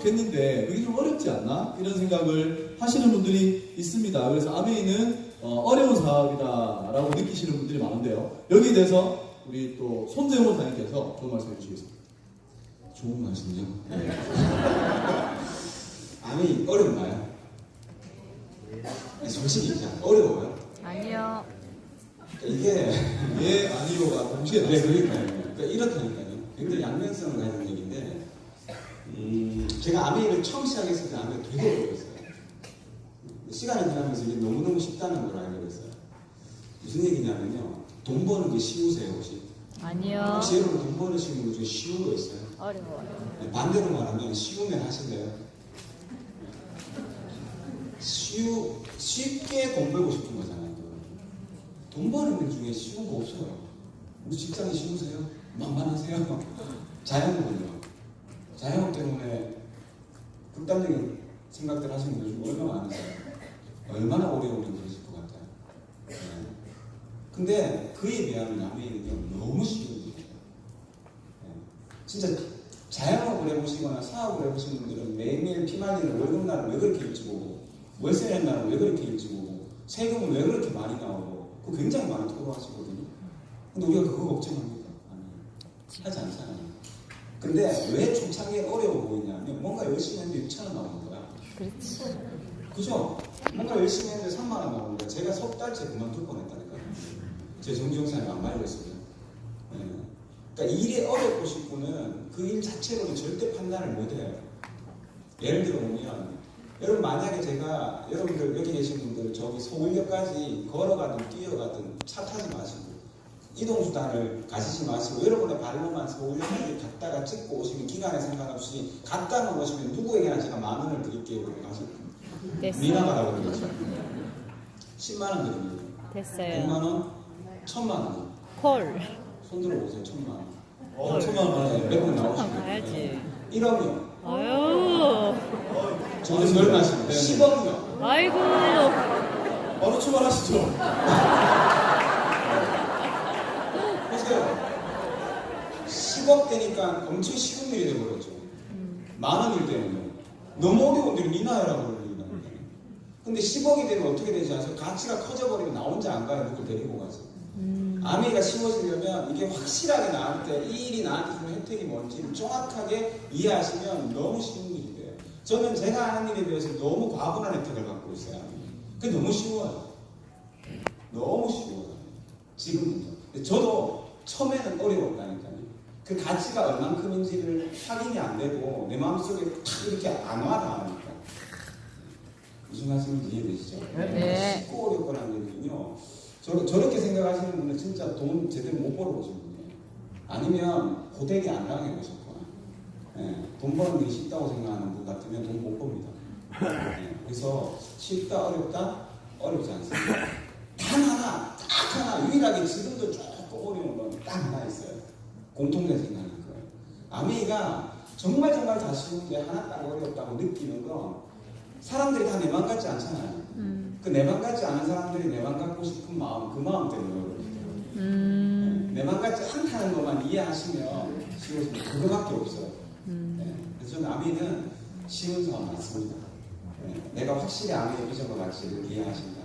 좋겠는데 그게 좀 어렵지 않나? 이런 생각을 하시는 분들이 있습니다. 그래서 아메이는 어, 려운 사업이다라고 느끼시는 분들이 많은데요. 여기에 대해서 우리 또 손재호 단님께서 좋은 말씀 해주시겠습니다. 좋은 말씀이요. 네. 암이 어렵나요? 네, 솔직히 그냥 어려워요. 아니요. 그러니까 이게 예, 아니요가 동시에 네. 그러니까요. 그러니까 이렇다니까요. 굉장히 양면성을 가진 얘기인데, 음, 제가 아메이를 처음 시작했을 때 아메이가 되게 어려웠어요. 시간이 지나면서 이게 너무너무 쉽다는 걸 알게 됐어요. 무슨 얘기냐면요. 돈 버는 게 쉬우세요, 혹시? 아니요. 혹시 여러분 돈 버시는 것 중에 쉬운 거 있어요? 어려워요. 네, 반대로 말하면 쉬우면 하실래요? 쉬우, 쉽게 돈 벌고 싶은 거잖아요. 돈 버는 것 중에 쉬운 거 없어요. 우리 직장이 쉬우세요? 만만하세요? 자영업은요? 자영업 때문에 극단적인 생각들 하시는 분들 중 얼마나 많으세요? 얼마나 어려우면 그러실 것 같아요. 네. 근데 그에 비하면 일은 너무 쉬운 일이에요. 네. 진짜 자영업을 해보시거나 사업을 해보신 분들은 매일매일 피말리는 월급날은 왜 그렇게 일찍 오고 월세 낸 날은 왜 그렇게 일찍 오고 세금은 왜 그렇게 많이 나오고 그거 굉장히 많이 토로하시거든요. 근데 우리가 그거 걱정합니까? 아니요. 하지 않잖아요. 근데 왜 초창기에 어려워 보이냐면 열심히 했는데 6천 원 나오는 거야. 그렇지. 그죠? 뭔가 열심히 했는데 3만 원 나오는 거야. 제가 석 달째 그만둘 뻔했다니까요. 제 정지영사님 안 말렸어요. 네. 그러니까 일이 어렵고 싶고는 그 일 자체로는 절대 판단을 못 해요. 예를 들어 보면 여러분 만약에 제가 여러분들 여기 계신 분들 저기 서울역까지 걸어가든 뛰어가든 차 타지 마시고 이동수단을 가지지 마시고 여러분의 발로만 서울역까지 갔다가 찍고 오시면 기간에 상관없이 갔다만 오시면 누구에게나 제가 만 원을 드릴게요. 됐어요. 미나가라고 그러죠. 10만 원 드립니다. 100만 됐어요. 원, 1000만 원. 콜. 손 들어 보세요. 1000만 원. 어, 천만 원. 몇분 천만 나오시고. 가야지. 1억이요. 아유. 저는 얼마시면 네. 10억이요. 아이고. 바로 출발하시죠. 보세요. 10억 되니까 엄청 쉬운 일이 돼버렸죠. 만 원일 때는요. 너무 어려운 일이 미나라고 그러니까. 근데 10억이 되면 어떻게 되지 않아요? 가치가 커져버리면 나 혼자 안 가요. 누굴 데리고 가서. 아메이가 쉬워지려면 이게 확실하게 나한테 이 일이 나한테 주는 혜택이 뭔지를 정확하게 이해하시면 너무 쉬운 일이 돼요. 저는 제가 하는 일에 대해서 너무 과분한 혜택을 갖고 있어요. 그게 너무 쉬워요. 너무 쉬워요. 지금은요. 저도 처음에는 어려웠다니까요. 그 가치가 얼만큼인지를 확인이 안 되고 내 마음속에 탁 이렇게 안 와닿으니까. 무슨 말씀인지 이해되시죠? 네. 쉽고 어렵거라는 얘기는요. 저, 저렇게 생각하시는 분은 진짜 돈 제대로 못 벌어보신 분이에요. 아니면 고되게 안 당해보셨거나. 예, 돈 버는 게 쉽다고 생각하는 분 같으면 돈 못 법니다. 예, 그래서 쉽다, 어렵다? 어렵지 않습니다. 단 하나, 딱 하나, 유일하게 지금도 조금 어려운 건 딱 하나 있어요. 공통된 생각일 거예요. 아메이가 정말 정말 다 쉬운데 하나 딱 어렵다고 느끼는 건 사람들이 다 내 맘 같지 않잖아요. 음. 그내 맘 같지 않은 사람들이 내맘 같고 싶은 마음, 그 마음 때문에 어렵더라고요. 음. 내맘 같지 않다는 것만 이해하시면 쉬워집니다. 그거밖에 없어요. 음. 네. 그래서 저는 아미는 쉬운 사람 맞습니다. 네. 내가 확실히 아미의 비전과 가치를 이해하신다.